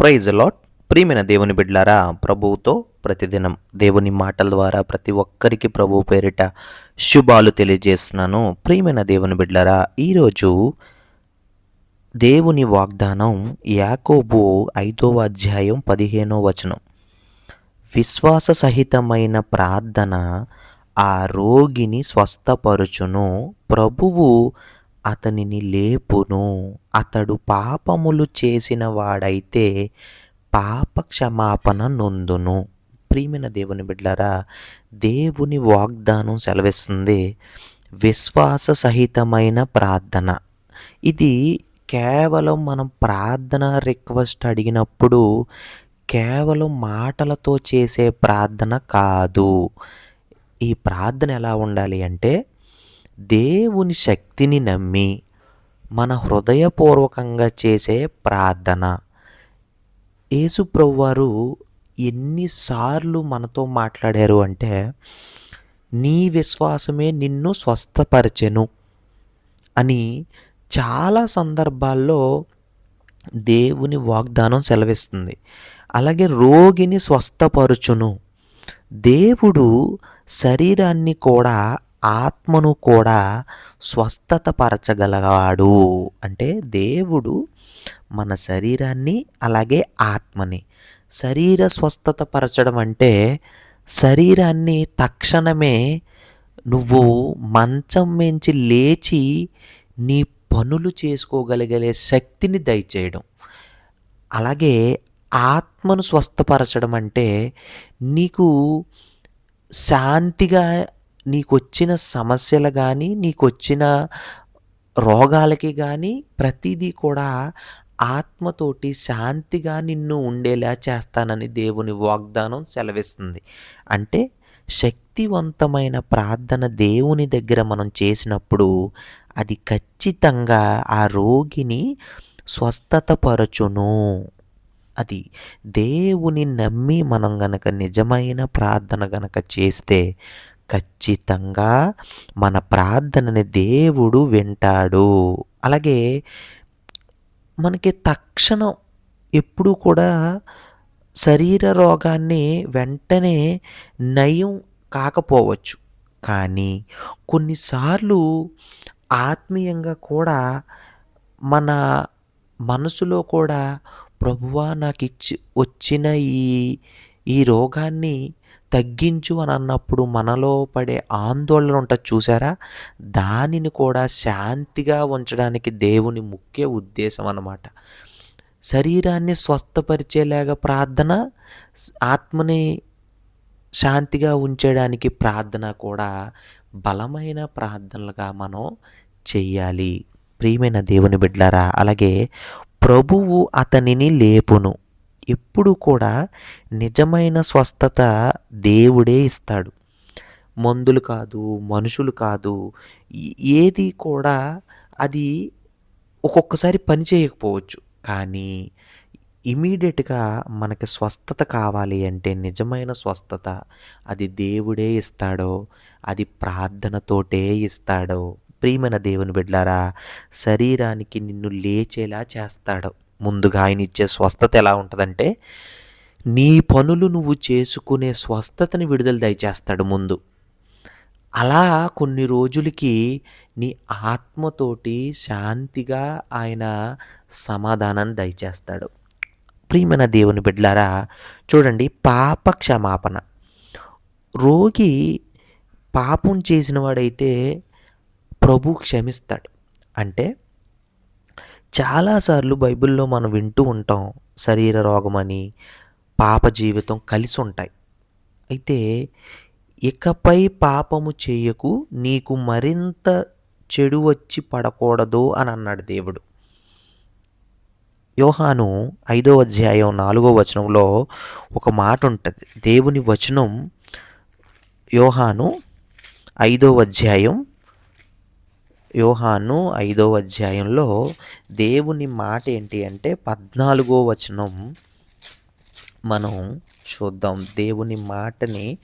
Praise lord ప్రియమైన దేవుని బిడ్లారా ప్రభువుతో ప్రతిదినం దేవుని మాటల ద్వారా ప్రతి ఒక్కరికి ప్రభు పేరిట శుభాలు తెలియజేస్తున్నాను. ప్రియమైన దేవుని బిడ్లారా ఈరోజు దేవుని వాగ్దానం యాకోబు ఐదవ అధ్యాయం పదిహేనో వచనం. విశ్వాస సహితమైన ప్రార్థన ఆ రోగిని స్వస్థపరుచును. ప్రభువు అతనిని లేపును. అతడు పాపములు చేసిన వాడైతే పాప క్షమాపణ నొందును. ప్రియమైన దేవుని బిడ్డారా దేవుని వాగ్దానం సెలవిస్తుంది. విశ్వాస సహితమైన ప్రార్థన. ఇది కేవలం మనం ప్రార్థన రిక్వెస్ట్ అడిగినప్పుడు కేవలం మాటలతో చేసే ప్రార్థన కాదు. ఈ ప్రార్థన ఎలా ఉండాలి అంటే దేవుని శక్తిని నమ్మి మన హృదయపూర్వకంగా చేసే ప్రార్థన. యేసుప్రభు వారు ఎన్నిసార్లు మనతో మాట్లాడారు అంటే నీ విశ్వాసమే నిన్ను స్వస్థపరచెను అని చాలా సందర్భాల్లో దేవుని వాగ్దానం సెలవిస్తుంది. అలాగే రోగిని స్వస్థపరుచును. దేవుడు శరీరాన్ని కూడా ఆత్మను కూడా స్వస్థతపరచగలవాడు. అంటే దేవుడు మన శరీరాన్ని అలాగే ఆత్మని. శరీర స్వస్థత పరచడం అంటే శరీరాన్ని తక్షణమే నువ్వు మంచం మించి లేచి నీ పనులు చేసుకోగలిగే శక్తిని దయచేయడం. అలాగే ఆత్మను స్వస్థపరచడం అంటే నీకు శాంతిగా నీకొచ్చిన సమస్యలు కానీ నీకొచ్చిన రోగాలకి కానీ ప్రతిదీ కూడా ఆత్మతోటి శాంతిగా నిన్ను ఉండేలా చేస్తానని దేవుని వాగ్దానం సెలవిస్తుంది. అంటే శక్తివంతమైన ప్రార్థన దేవుని దగ్గర మనం చేసినప్పుడు అది ఖచ్చితంగా ఆ రోగిని స్వస్థతపరచును. అది దేవుని నమ్మి మనం గనక నిజమైన ప్రార్థన గనక చేస్తే ఖచ్చితంగా మన ప్రార్థనని దేవుడు వింటాడు. అలాగే మనకి తక్షణం ఎప్పుడూ కూడా శరీర రోగాన్ని వెంటనే నయం కాకపోవచ్చు. కానీ కొన్నిసార్లు ఆత్మీయంగా కూడా మన మనసులో కూడా ప్రభువా నాకు ఇచ్చి వచ్చిన ఈ ఈ రోగాన్ని తగ్గించు అని అన్నప్పుడు మనలో పడే ఆందోళన ఉంటుంది చూసారా? దానిని కూడా శాంతిగా ఉంచడానికి దేవుని ముఖ్య ఉద్దేశం అన్నమాట. శరీరాన్ని స్వస్థపరిచేలాగా ప్రార్థన ఆత్మని శాంతిగా ఉంచడానికి ప్రార్థన కూడా బలమైన ప్రార్థనలుగా మనం చెయ్యాలి ప్రియమైన దేవుని బిడ్లారా అలాగే ప్రభువు అతనిని లేపును. ఎప్పుడు కూడా నిజమైన స్వస్థత దేవుడే ఇస్తాడు. మందులు కాదు మనుషులు కాదు ఏది కూడా అది ఒక్కొక్కసారి పని చేయకపోవచ్చు. కానీ ఇమీడియట్గా మనకి స్వస్థత కావాలి అంటే నిజమైన స్వస్థత అది దేవుడే ఇస్తాడో అది ప్రార్థనతోటే ఇస్తాడో. ప్రియమైన దేవుని బిడ్డారా శరీరానికి నిన్ను లేచేలా చేస్తాడు. ముందుగా ఆయన ఇచ్చే స్వస్థత ఎలా ఉంటుందంటే నీ పనులు నువ్వు చేసుకునే స్వస్థతని విడుదల దయచేస్తాడు ముందు. అలా కొన్ని రోజులకి నీ ఆత్మతోటి శాంతిగా ఆయన సమాధానాన్ని దయచేస్తాడు. ప్రియమైన దేవుని బిడ్డలారా చూడండి పాప క్షమాపణ రోగి పాపం చేసిన వాడైతే ప్రభు క్షమిస్తాడు. అంటే చాలాసార్లు బైబిల్లో మనం వింటూ ఉంటాం శరీర రోగమని పాప జీవితం కలిసి ఉంటాయి. అయితే ఇకపై పాపము చేయకు నీకు మరింత చెడు వచ్చి పడకూడదు అని అన్నాడు దేవుడు. యోహాను ఐదో అధ్యాయం నాలుగో వచనంలో ఒక మాట ఉంటుంది. దేవుని వచనం యోహాను ఐదో అధ్యాయం యోహాను ఐదో అధ్యాయంలో దేవుని మాట ఏంటి అంటే పద్నాలుగో వచనం మనం చూద్దాం. దేవుని మాటని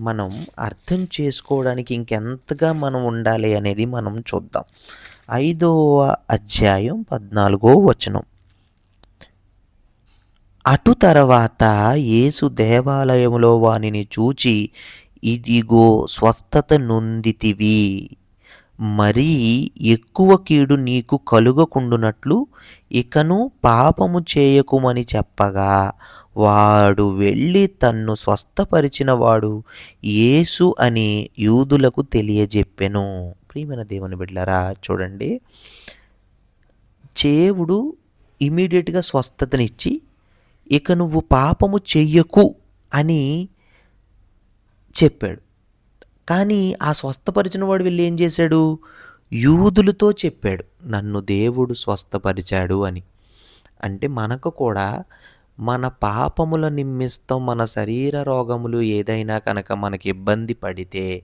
మనం అర్థం చేసుకోవడానికి ఇంకెంతగా మనం ఉండాలి అనేది మనం చూద్దాం. ఐదవ అధ్యాయం పద్నాలుగో వచనం. అటు తర్వాత యేసు దేవాలయంలో వానిని చూచి ఇదిగో స్వస్థత నొందితివి. మరీ ఎక్కువ కీడు నీకు కలుగకుండునట్లు ఇకను పాపము చేయకుమని చెప్పగా వాడు వెళ్ళి తన్ను స్వస్థపరిచిన వాడు యేసు అని యూదులకు తెలియజెప్పెను. ప్రియమైన దేవుని బిడ్డలారా చూడండి. దేవుడు ఇమీడియట్గా స్వస్థతనిచ్చి ఇక నువ్వు పాపము చెయ్యకు అని చెప్పాడు. కానీ ఆ స్వస్థపరిచిన వాడు వెళ్ళి ఏం చేశాడు? యూదులతో చెప్పాడు. నన్ను దేవుడు స్వస్థపరిచాడు అని. అంటే మనకు కూడా మన పాపముల నిమ్మిస్తం మన శరీర రోగములు ఏదైనా కనుక మనకి ఇబ్బంది పడితే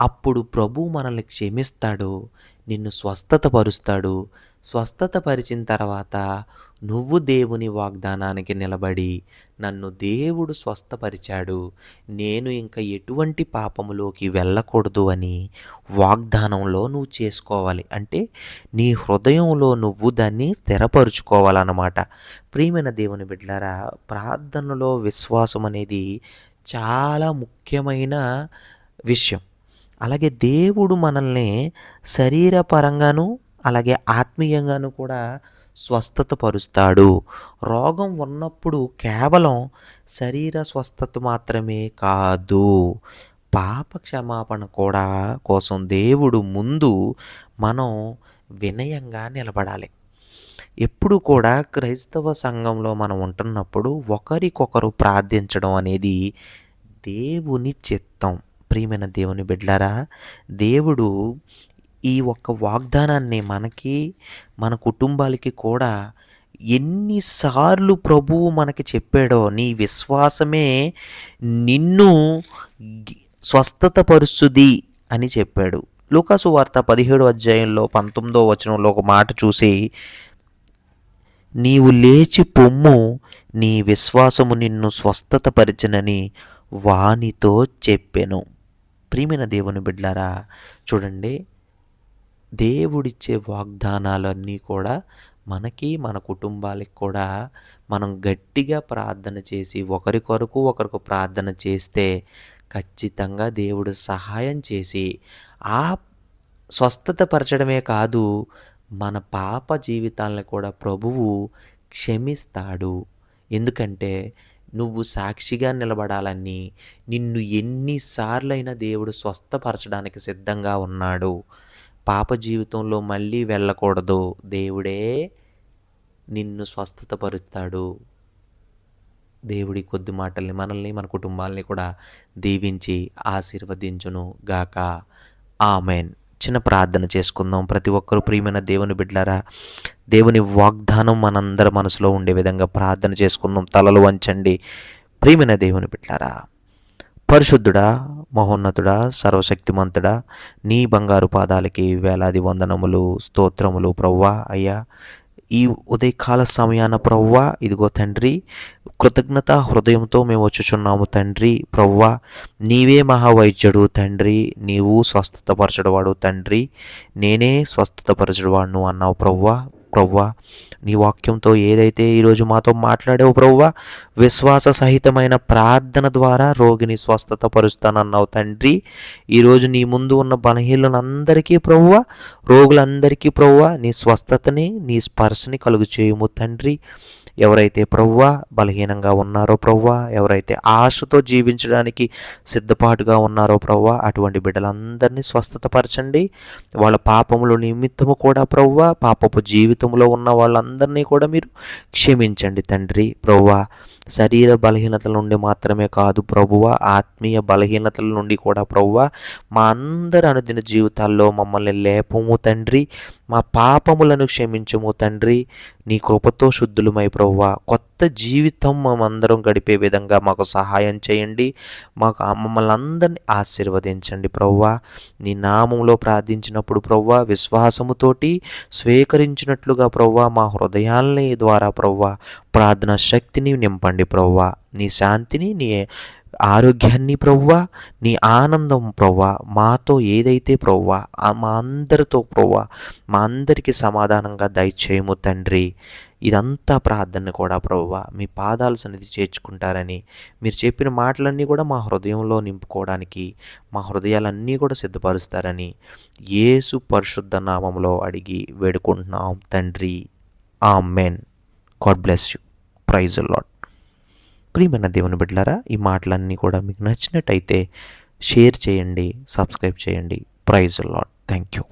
అప్పుడు ప్రభు మనల్ని క్షమిస్తాడు నిన్ను స్వస్థత పరుస్తాడు స్వస్థత పరిచిన తర్వాత నువ్వు దేవుని వాగ్దానానికి నిలబడి నన్ను దేవుడు స్వస్థపరిచాడు. నేను ఇంకా ఎటువంటి పాపములోకి వెళ్ళకూడదు అని వాగ్దానంలో నువ్వు చేసుకోవాలి. అంటే నీ హృదయంలో నువ్వు దాన్ని స్థిరపరుచుకోవాలన్నమాట. ప్రియమైన దేవుని బిడ్డలారా ప్రార్థనలో విశ్వాసం అనేది చాలా ముఖ్యమైన విషయం. అలాగే దేవుడు మనల్ని శరీరపరంగాను అలాగే ఆత్మీయంగాను కూడా స్వస్థత పరుస్తాడు. రోగం ఉన్నప్పుడు కేవలం శరీర స్వస్థత మాత్రమే కాదు పాప క్షమాపణ కూడా కోసం దేవుడు ముందు మనం వినయంగా నిలబడాలి. ఎప్పుడు కూడా క్రైస్తవ సంఘంలో మనం ఉంటున్నప్పుడు ఒకరికొకరు ప్రార్థించడం అనేది దేవుని చిత్తం. ప్రియమైన దేవుని బిడ్లారా దేవుడు ఈ ఒక్క వాగ్దానాన్ని మనకి మన కుటుంబాలకి కూడా ఎన్నిసార్లు ప్రభువు మనకి చెప్పాడో నీ విశ్వాసమే నిన్ను స్వస్థత పరుస్తుంది అని చెప్పాడు. లూకాసు వార్త పదిహేడు అధ్యాయంలో పంతొమ్మిదో వచనంలో ఒక మాట చూసి నీవు లేచి పొమ్ము నీ విశ్వాసము నిన్ను స్వస్థత పరిచనని వానితో చెప్పెను. ప్రియమైన దేవుని బిడ్లారా చూడండి దేవుడిచ్చే వాగ్దానాలన్నీ కూడా మనకి మన కుటుంబాలకి కూడా మనం గట్టిగా ప్రార్థన చేసి ఒకరి కొరకు ఒకరికి ప్రార్థన చేస్తే ఖచ్చితంగా దేవుడు సహాయం చేసి ఆ స్వస్థత పరచడమే కాదు మన పాప జీవితాలను కూడా ప్రభువు క్షమిస్తాడు. ఎందుకంటే నువ్వు సాక్షిగా నిలబడాలని నిన్ను ఎన్నిసార్లైనా దేవుడు స్వస్థపరచడానికి సిద్ధంగా ఉన్నాడు. పాప జీవితంలో మళ్ళీ వెళ్ళకూడదు. దేవుడే నిన్ను స్వస్థత పరుస్తాడు దేవుడి కొద్ది మాటల్ని మనల్ని మన కుటుంబాల్ని కూడా దీవించి ఆశీర్వదించును గాక. ఆమెన్. చిన్న ప్రార్థన చేసుకుందాం. ప్రతి ఒక్కరు ప్రియమైన దేవుని బిడ్డారా దేవుని వాగ్దానం మనందరి మనసులో ఉండే విధంగా ప్రార్థన చేసుకుందాం. తలలు వంచండి. ప్రియమైన దేవుని బిడ్డారా పరిశుద్ధుడా మహోన్నతుడా సర్వశక్తిమంతుడా నీ బంగారు పాదాలకి వేలాది వందనములు స్తోత్రములు ప్రవ్వా అయ్యా. ఈ ఉదయకాల సమయాన ప్రవ్వా ఇదిగో తండ్రి కృతజ్ఞత హృదయంతో మేము వచ్చుచున్నాము తండ్రి ప్రవ్వా. నీవే మహావైద్యుడు తండ్రి నీవు స్వస్థతపరచడవాడు తండ్రి నేనే స్వస్థతపరచడవాడును అన్నావు ప్రవ్వా. ప్రవ్వా నీ వాక్యంతో ఏదైతే ఈరోజు మాతో మాట్లాడావు ప్రవ్వా విశ్వాస సహితమైన ప్రార్థన ద్వారా రోగిని స్వస్థత పరుస్తానన్నావు తండ్రి. ఈరోజు నీ ముందు ఉన్న బలహీనులందరికీ ప్రవ్వా రోగులందరికీ ప్రవ్వా నీ స్వస్థతని నీ స్పర్శని కలుగు చేయుము తండ్రి. ఎవరైతే ప్రవ్వా బలహీనంగా ఉన్నారో ప్రవ్వా ఎవరైతే ఆశతో జీవించడానికి సిద్ధపాటుగా ఉన్నారో ప్రవ్వా అటువంటి బిడ్డలందరినీ స్వస్థతపరచండి. వాళ్ళ పాపముల నిమిత్తము కూడా ప్రవ్వా పాపపు జీవితంలో ఉన్న వాళ్ళందరినీ కూడా మీరు క్షమించండి తండ్రి ప్రవ్వా. శరీర బలహీనతల నుండి మాత్రమే కాదు ప్రభువ ఆత్మీయ బలహీనతల నుండి కూడా ప్రభువ మా అందరి అనుదిన జీవితాల్లో మమ్మల్ని లేపము తండ్రి. మా పాపములను క్షమించము తండ్రి. నీ కృపతో శుద్ధులమై ప్రభువ కొత్త జీవితం మేమందరం గడిపే విధంగా మాకు సహాయం చేయండి. మాకు మమ్మల్ని అందరినీ ఆశీర్వదించండి ప్రవ్వా. నీ నామంలో ప్రార్థించినప్పుడు ప్రవ్వా విశ్వాసముతోటి స్వీకరించినట్లుగా ప్రవ్వా మా హృదయాల్ని ద్వారా ప్రవ్వా ప్రార్థన శక్తిని నింపండి ప్రవ్వా. నీ శాంతిని నీ ఆరోగ్యాన్ని ప్రవ్వా నీ ఆనందం ప్రవ్వా మాతో ఏదైతే ప్రవ్వా మా అందరితో ప్రవ్వా మా అందరికీ సమాధానంగా దయచేయము తండ్రి. ఇదంతా ప్రార్థన కూడా ప్రభువా మీ పాదాల సన్నిధి చేర్చుకుంటారని మీరు చెప్పిన మాటలన్నీ కూడా మా హృదయంలో నింపుకోవడానికి మా హృదయాలన్నీ కూడా సిద్ధపరుస్తారని యేసు పరిశుద్ధ నామంలో అడిగి వేడుకుంటున్నాం తండ్రి. Amen God bless you. Praise lord ప్రియమైన దేవుని బిడ్డలారా ఈ మాటలన్నీ కూడా మీకు నచ్చినట్టయితే షేర్ చేయండి సబ్స్క్రైబ్ చేయండి. Praise lot thank you